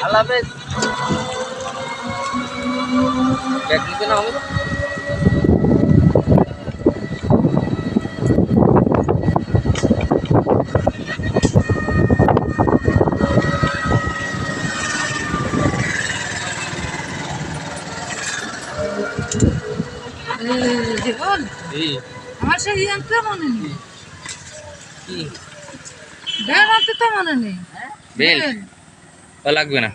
চালাবে ব্যাগ নিতে না হবে জীবন আমার সেই আনতে মনে নেই। বেল আনতে তো মনে নেই। বেল। লাগবে না।